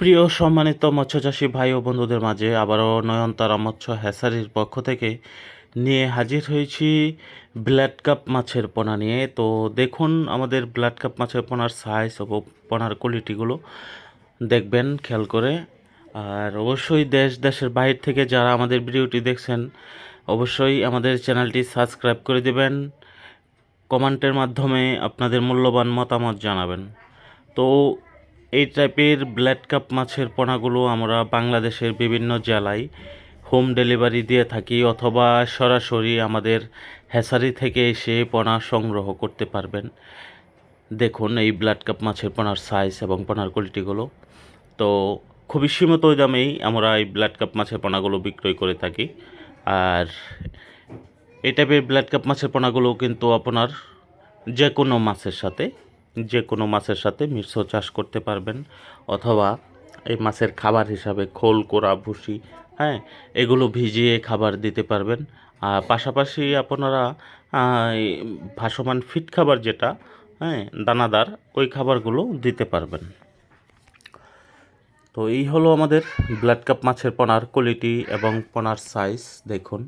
প্রিয় সম্মানিত মৎস্যচাষী ভাই ও বন্ধুদের মাঝে আবারও নয়নতারা মৎস্য হ্যাসারির পক্ষ থেকে নিয়ে হাজির হয়েছি ব্ল্যাড কাপ মাছের পোনা নিয়ে। তো দেখুন আমাদের ব্ল্যাড কাপ মাছের পোনার সাইজ ও পোনার কোয়ালিটিগুলো দেখবেন, খেয়াল করে। আর অবশ্যই দেশ, দেশের বাইরে থেকে যারা আমাদের ভিডিওটি দেখছেন, অবশ্যই আমাদের চ্যানেলটি সাবস্ক্রাইব করে দেবেন। কমেন্টের মাধ্যমে আপনাদের মূল্যবান মতামত জানাবেন। তো এই টাইপের ব্ল্যাড কাপ মাছের পোনাগুলো আমরা বাংলাদেশের বিভিন্ন জেলায় হোম ডেলিভারি দিয়ে থাকি অথবা সরাসরি আমাদের হ্যাসারি থেকে এসে পোনা সংগ্রহ করতে পারবেন। দেখুন এই ব্ল্যাড কাপ মাছের পোনার সাইজ এবং পোনার কোয়ালিটিগুলো তো খুবই সীমিত দামেই আমরা এই ব্ল্যাড কাপ মাছের পোনাগুলো বিক্রয় করে থাকি। আর এই টাইপের ব্ল্যাড কাপ মাছের পোনাগুলো কিন্তু আপনার যে কোনো মাছের সাথে যে কোনো মাছের সাথে মিশ্র চাষ করতে পারবেন, অথবা এই মাছের খাবার হিসাবে খোল কোরা ভুসি হ্যাঁ এগুলো ভিজিয়ে খাবার দিতে পারবেন। আর পাশাপাশি আপনারা ভাসমান ফিট খাবার যেটা হ্যাঁ দানাদার, ওই খাবারগুলো দিতে পারবেন। তো এই হলো আমাদের ব্লাড কাপ মাছের পোনার কোয়ালিটি এবং পোনার সাইজ, দেখুন।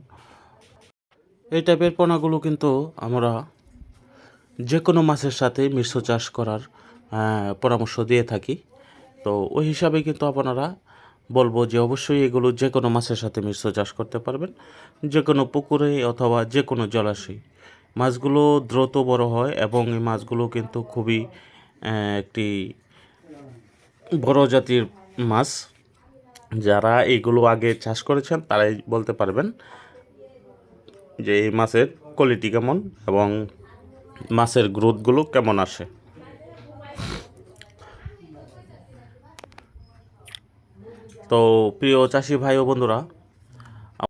এই টাইপের পোনাগুলো কিন্তু আমরা যে কোনো মাছের সাথে মিশ্র চাষ করার পরামর্শ দিয়ে থাকি। তো ওই হিসাবে কিন্তু আপনারা বলব যে অবশ্যই এগুলো যে কোনো মাছের সাথে মিশ্র চাষ করতে পারবেন। যে কোনো পুকুরে অথবা যে কোনো জলাশয়। মাছগুলো দ্রুত বড় হয় এবং এই মাছগুলো কিন্তু খুবই একটি বড় জাতির মাছ। যারা এগুলো আগে চাষ করেছেন তারাই বলতে পারবেন যে এই মাছের কোয়ালিটি কেমন এবং মাছের গ্রোথগুলো কেমন আসে? তো প্রিয় চাষি ভাই ও বন্ধুরা